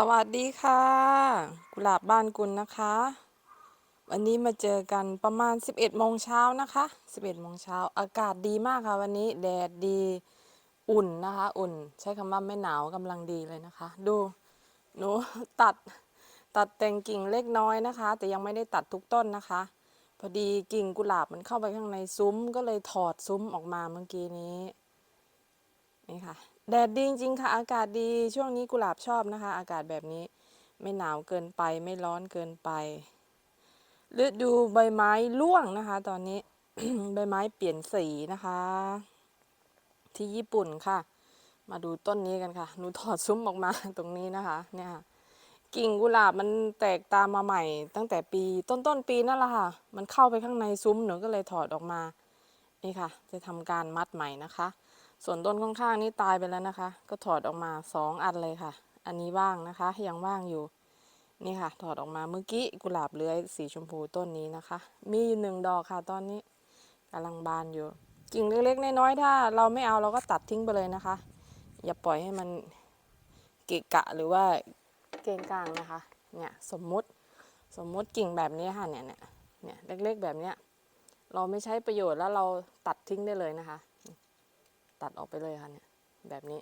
สวัสดีค่ะ กุหลาบบ้านกุลนะคะ วันนี้มาเจอกันประมาณ 11โมงเช้านะคะ 11โมงเช้าอากาศดีมากค่ะ วันนี้แดดดีอุ่นนะคะ อุ่น ใช้คำว่าไม่หนาวกำลังดีเลยนะคะ ดูหนูตัดตัดแต่งกิ่งเล็กน้อยนะคะ แต่ยังไม่ได้ตัดทุกต้นนะคะ พอดีกิ่งกุหลาบมันเข้าไปข้างในซุ้ม ก็เลยถอดซุ้มออกมาเมื่อกี้นี้นี่ค่ะ แดดดีจริงๆค่ะ อากาศดีช่วงนี้กุหลาบชอบนะคะ อากาศแบบนี้ไม่หนาวเกินไปไม่ร้อนเกินไปฤดูใบไม้ร่วงนะคะ ตอนนี้ใบไม้เปลี่ยนสีนะคะ ที่ญี่ปุ่นค่ะ มาดูต้นนี้กันค่ะหนูถอดซุ้มออกมาตรงนี้นะคะ เนี่ยค่ะกิ่งกุหลาบมันแตกตามมาใหม่ ตั้งแต่ปีต้นต้นปีนั่นแหละค่ะ มันเข้าไปข้างในซุ้มหนูก็เลยถอดออกมา นี่ค่ะ จะทำการมัดใหม่นะคะ ส่วนต้นข้างๆนี่ตายไปแล้วนะคะ ก็ถอดออกมาสองอันเลยค่ะ อันนี้ว่างนะคะ ยังว่างอยู่ นี่ค่ะ ถอดออกมาเมื่อกี้กุหลาบเลื้อยสีชมพูต้นนี้นะคะ มีอยู่หนึ่งดอกค่ะ ตอนนี้กำลังบานอยู่ กิ่งเล็กๆน้อยๆถ้า เราไม่เอาเราก็ตัดทิ้งไปเลยนะคะ อย่าปล่อยให้มันเกะกะหรือว่าเกงกลางนะคะ เนี่ยสมมุติสมมุติกิ่งแบบนี้ค่ะเนี่ยเนี่ยเนี่ยเล็กๆแบบเนี้ยเราไม่ใช้ประโยชน์แล้วเราตัดทิ้งได้เลยนะคะ ตัดออกไปเลยค่ะเนี่ยแบบนี้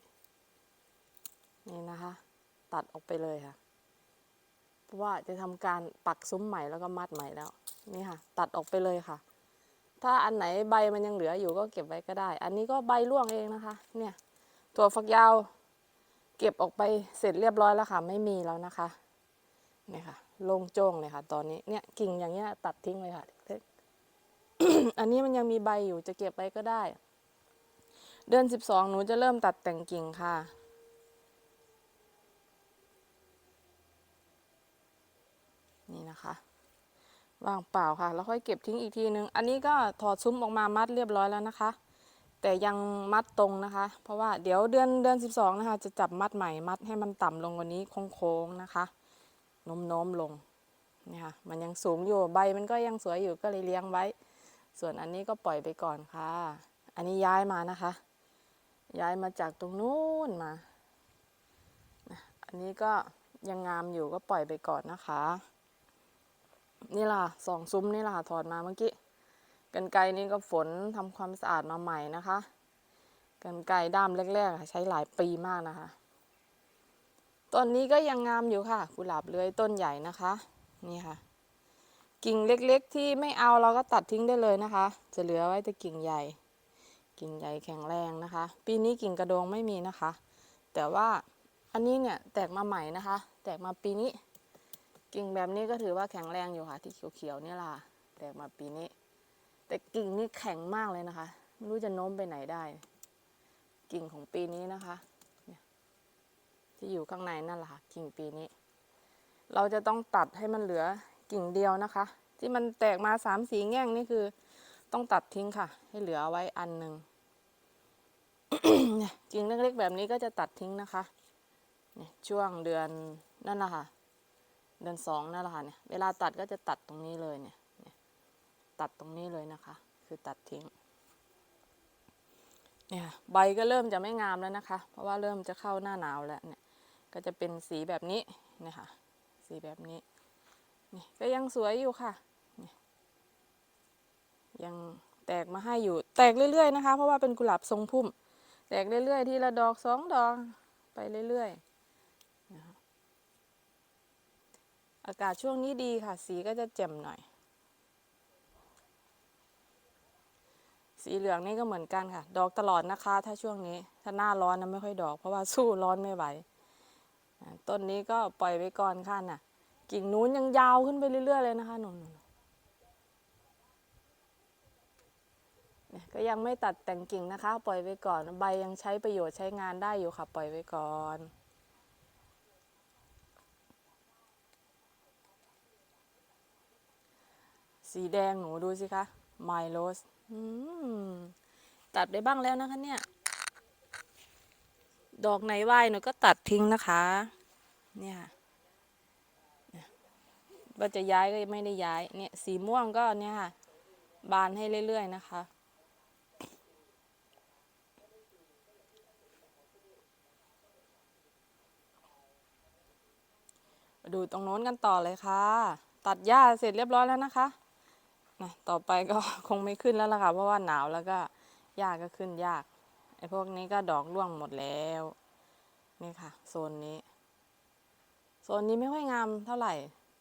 นี่นะคะ ตัดออกไปเลยค่ะ เพราะว่าจะทำการปักซุ้มใหม่แล้วก็มัดใหม่แล้ว นี่ค่ะ ตัดออกไปเลยค่ะ ถ้าอันไหนใบมันยังเหลืออยู่ก็เก็บไว้ก็ได้ อันนี้ก็ใบร่วงเองนะคะ เนี่ยถั่วฝักยาว เก็บออกไปเสร็จเรียบร้อยแล้วค่ะ ไม่มีแล้วนะคะเนี่ยค่ะโล่งโจ้งเลยค่ะ ตอนนี้เนี่ยกิ่งอย่างเงี้ยตัดทิ้งเลยค่ะอันนี้มันยังมีใบอยู่จะเก็บไว้ก็ได้ เดือนสิบสองหนูจะเริ่มตัดแต่งกิ่งค่ะ นี่นะคะวางเปล่าค่ะ แล้วค่อยเก็บทิ้งอีกทีนึง อันนี้ก็ถอดซุ้มออกมามัดเรียบร้อยแล้วนะคะ แต่ยังมัดตรงนะคะ เพราะว่าเดี๋ยวเดือนเดือนสิบสองนะคะ จะจับมัดใหม่มัดให้มันต่ำลงกว่านี้โค้งๆนะคะโน้มๆลงนี่ค่ะมันยังสูงอยู่ใบมันก็ยังสวยอยู่ก็เลยเลี้ยงไว้ ส่วนอันนี้ก็ปล่อยไปก่อนค่ะ อันนี้ย้ายมานะคะ ย้ายมาจากตรงนู้นมา อันนี้ก็ยังงามอยู่ก็ปล่อยไปก่อนนะคะ นี่ล่ะสองซุ้มนี่ล่ะถอดมาเมื่อกี้กันไกนี่ก็ฝนทำความสะอาดมาใหม่นะคะ กันไกด้ามแรกๆใช้หลายปีมากนะคะ ต้นนี้ก็ยังงามอยู่ค่ะ กุหลาบเลื้อยต้นใหญ่นะคะ นี่ค่ะ กิ่งเล็กๆที่ไม่เอาเราก็ตัดทิ้งได้เลยนะคะ จะเหลือไว้แต่กิ่งใหญ่ กิ่งใหญ่แข็งแรงนะคะ ปีนี้กิ่งกระโดงไม่มีนะคะ แต่ว่าอันนี้เนี่ยแตกมาใหม่นะคะ แตกมาปีนี้ กิ่งแบบนี้ก็ถือว่าแข็งแรงอยู่ค่ะ ที่เขียวๆนี่ล่ะแตกมาปีนี้ แต่กิ่งนี่แข็งมากเลยนะคะไม่รู้จะโน้มไปไหนได้ กิ่งของปีนี้นะคะที่อยู่ข้างในนั่นแหละค่ะกิ่งปีนี้ เราจะต้องตัดให้มันเหลือกิ่งเดียวนะคะ ที่มันแตกมาสามสีแง่งนี่คือ ต้องตัดทิ้งค่ะ ให้เหลือไว้อันหนึ่งกิ่งเล็กๆแบบนี้ก็จะตัดทิ้งนะคะเนี่ยช่วงเดือนนั่นแหละค่ะ เดือนสองนั่นแหละค่ะเนี่ยเวลาตัดก็จะตัดตรงนี้เลยเนี่ย ตัดตรงนี้เลยนะคะ คือตัดทิ้ง เนี่ยใบก็เริ่มจะไม่งามแล้วนะคะ เพราะว่าเริ่มจะเข้าหน้าหนาวแล้วเนี่ย ก็จะเป็นสีแบบนี้นี่ยค่ะสีแบบนี้นี่ก็ยังสวยอยู่ค่ะ ยังแตกมาให้อยู่ แตกเรื่อยๆนะคะ เพราะว่าเป็นกุหลาบทรงพุ่ม แตกเรื่อยๆ ทีละดอกสองดอกไปเรื่อยๆนะคะอากาศช่วงนี้ดีค่ะ สีก็จะแจ่มหน่อย สีเหลืองนี่ก็เหมือนกันค่ะ ดอกตลอดนะคะ ถ้าช่วงนี้ถ้าหน้าร้อนนะไม่ค่อยดอก เพราะว่าสู้ร้อนไม่ไหวต้นนี้ก็ปล่อยไว้ก่อนค่ะน่ะ กิ่งนู้นยังยาวขึ้นไปเรื่อยๆเลยนะคะหนูนเนี่ย ก็ยังไม่ตัดแต่งกิ่งนะคะ ปล่อยไว้ก่อน ใบยังใช้ประโยชน์ใช้งานได้อยู่ค่ะ ปล่อยไว้ก่อนสีแดงหนูดูสิคะ My Rose อืมตัดได้บ้างแล้วนะคะเนี่ย ดอกไหนไหวหนูก็ตัดทิ้งนะคะเนี่ยค่ะเนี่ยว่าจะย้ายก็ไม่ได้ย้าย เนี่ย สีม่วงก็เนี่ยค่ะ บานให้เรื่อยๆนะคะ มาดูตรงโน้นกันต่อเลยค่ะ ตัดหญ้าเสร็จเรียบร้อยแล้วนะคะนะต่อไปก็คงไม่ขึ้นแล้วล่ะค่ะ เพราะว่าหนาวแล้วก็หญ้าก็ขึ้นยาก ไอ้พวกนี้ก็ดอกร่วงหมดแล้ว นี่ค่ะ โซนนี้ โซนนี้ไม่ค่อยงามเท่าไหร่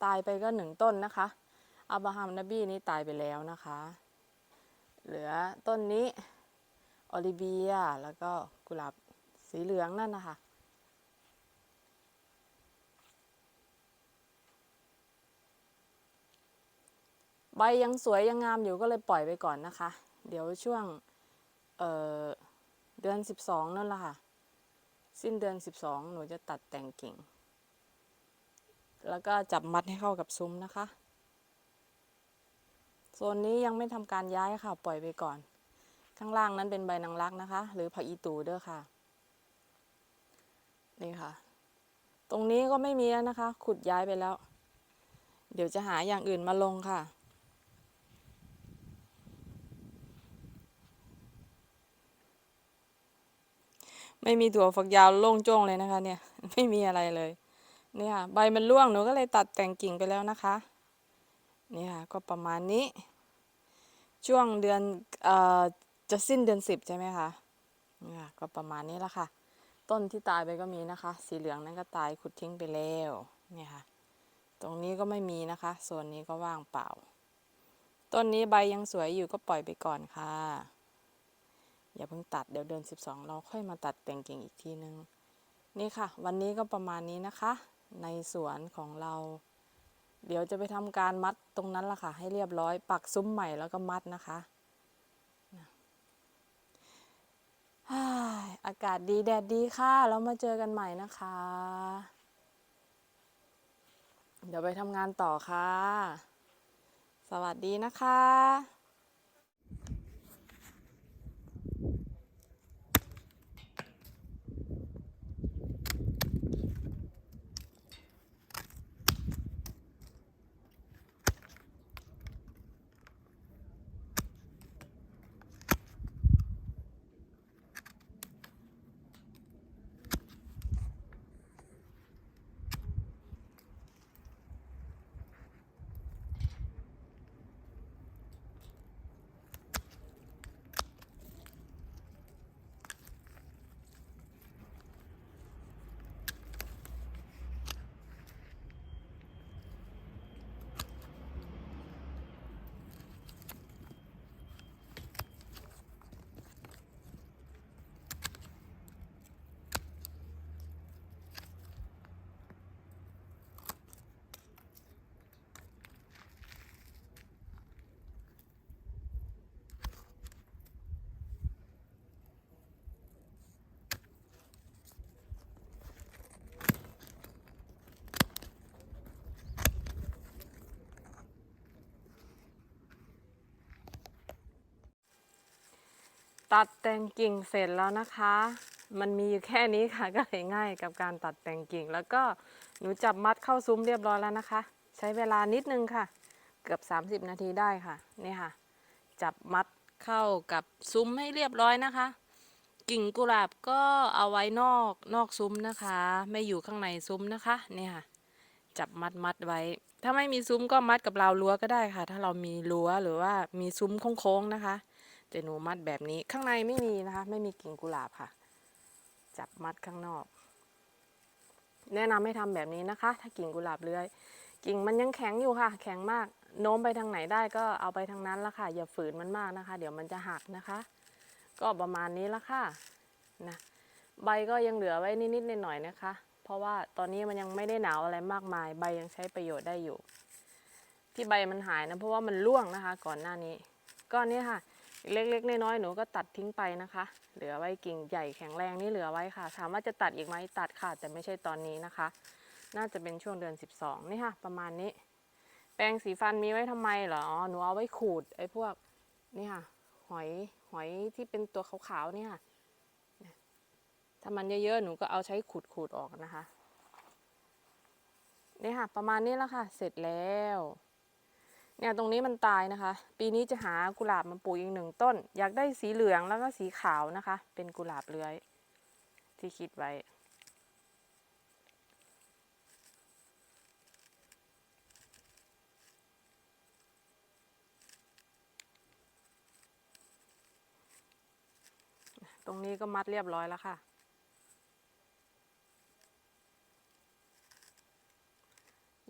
ตายไปก็หนึ่งต้นนะคะ อับราฮัมนบีนี่ตายไปแล้วนะคะ เหลือต้นนี้ ออลิเวีย แล้วก็กุหลาบสีเหลืองนั่นนะคะ ใบยังสวยยังงามอยู่ก็เลยปล่อยไปก่อนนะคะ เดี๋ยวช่วงเอ่อเดือน 12 นั่นแหละค่ะ สิ้นเดือน 12 หนูจะตัดแต่งกิ่ง แล้วก็จับมัดให้เข้ากับซุ้มนะคะโซนนี้ยังไม่ทำการย้ายค่ะ ปล่อยไปก่อน ข้างล่างนั้นเป็นใบนางรักนะคะ หรือผักอีตูเด้อค่ะ นี่ค่ะ ตรงนี้ก็ไม่มีแล้วนะคะ ขุดย้ายไปแล้ว เดี๋ยวจะหาอย่างอื่นมาลงค่ะ ไม่มีถั่วฝักยาวโล่งโจ้งเลยนะคะ เนี่ยไม่มีอะไรเลยนี่ค่ะใบมันร่วงหนูก็เลยตัดแต่งกิ่งไปแล้วนะคะนี่ค่ะก็ประมาณนี้ ช่วงเดือนเอ่อจะสิ้นเดือนสิบใช่ไหมคะนี่ค่ะก็ประมาณนี้ละค่ะ ต้นที่ตายไปก็มีนะคะ สีเหลืองนั้นก็ตายขุดทิ้งไปแล้วเนี่ยค่ะ ตรงนี้ก็ไม่มีนะคะโซนนี้ก็ว่างเปล่า ต้นนี้ใบยังสวยอยู่ก็ปล่อยไปก่อนค่ะ อย่าเพิ่งตัดเดี๋ยวเดือน 12 เราค่อยมาตัดแต่งกิ่งอีกทีนึง นี่ค่ะ วันนี้ก็ประมาณนี้นะคะ ในสวนของเรา เดี๋ยวจะไปทำการมัดตรงนั้นละค่ะ ให้เรียบร้อย ปักซุ้มใหม่แล้วก็มัดนะคะอากาศดีแดดดีค่ะ แล้วมาเจอกันใหม่นะคะ เดี๋ยวไปทำงานต่อค่ะ สวัสดีนะคะ ตัดแต่งกิ่งเสร็จแล้วนะคะ มันมีอยู่แค่นี้ค่ะก็เลยง่ายกับการตัดแต่งกิ่ง แล้วก็หนูจับมัดเข้าซุ้มเรียบร้อยแล้วนะคะ ใช้เวลานิดนึงค่ะ เกือบ 30 นาทีได้ค่ะนี่ค่ะ จับมัดเข้ากับซุ้มให้เรียบร้อยนะคะ กิ่งกุหลาบก็เอาไว้นอกนอกซุ้มนะคะ ไม่อยู่ข้างในซุ้มนะคะเนี่ยค่ะ จับมัดมัดไว้ ถ้าไม่มีซุ้มก็มัดกับราวรั้วก็ได้ค่ะ ถ้าเรามีรั้วหรือว่ามีซุ้มโค้งๆนะคะ แต่หนูมัดแบบนี้ข้างในไม่มีนะคะ ไม่มีกิ่งกุหลาบค่ะ จับมัดข้างนอก แนะนำให้ทำแบบนี้นะคะ ถ้ากิ่งกุหลาบเลื้อย กิ่งมันยังแข็งอยู่ค่ะ แข็งมากโน้มไปทางไหนได้ก็เอาไปทางนั้นละค่ะ อย่าฝืนมันมากนะคะ เดี๋ยวมันจะหักนะคะ ก็ประมาณนี้ละค่ะนะใบก็ยังเหลือไว้นิดๆหน่อยๆนะคะ เพราะว่าตอนนี้มันยังไม่ได้หนาวอะไรมากมาย ใบยังใช้ประโยชน์ได้อยู่ ที่ใบมันหายนะเพราะว่ามันร่วงนะคะ ก่อนหน้านี้ ก็เนี่ค่ะ เล็กๆน้อยๆหนูก็ตัดทิ้งไปนะคะ เหลือไว้กิ่งใหญ่แข็งแรงนี่เหลือไว้ค่ะถามว่าจะตัดอีกไหมตัดค่ะ แต่ไม่ใช่ตอนนี้นะคะ น่าจะเป็นช่วงเดือน 12 นี่ค่ะ ประมาณนี้ แปรงสีฟันมีไว้ทำไมเหรออ๋อหนูเอาไว้ขูดไอ้พวกนี่ค่ะ หอยหอยที่เป็นตัวขาวๆเนี่ยค่ะถ้ามันเยอะๆหนูก็เอาใช้ขูดขูดๆออกนะคะนี่ค่ะ ประมาณนี้แล้วค่ะ เสร็จแล้ว เนี่ยตรงนี้มันตายนะคะ ปีนี้จะหากุหลาบมาปลูกอีกหนึ่งต้น อยากได้สีเหลืองแล้วก็สีขาวนะคะ เป็นกุหลาบเลื้อย ที่คิดไว้ ตรงนี้ก็มัดเรียบร้อยแล้วค่ะ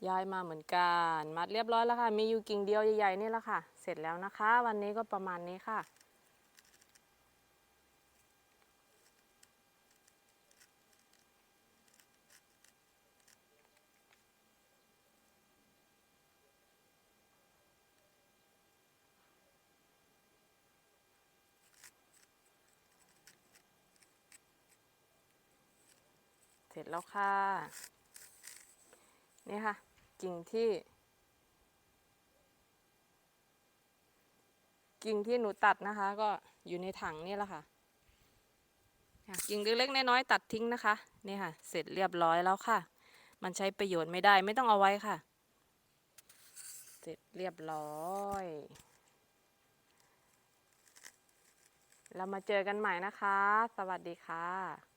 ย้ายมาเหมือนกัน มัดเรียบร้อยแล้วค่ะ มีอยู่กิ่งเดียวใหญ่ๆนี่แหละค่ะ เสร็จแล้วนะคะ วันนี้ก็ประมาณนี้ค่ะเสร็จแล้วค่ะ นี่ค่ะ กิ่งที่ กิ่งที่หนูตัดนะคะ ก็อยู่ในถังนี่แหละค่ะค่ะกิ่งเล็กๆน้อยๆตัดทิ้งนะคะนี่ค่ะ เสร็จเรียบร้อยแล้วค่ะ มันใช้ประโยชน์ไม่ได้ไม่ต้องเอาไว้ค่ะ เสร็จเรียบร้อยเรามาเจอกันใหม่นะคะ สวัสดีค่ะ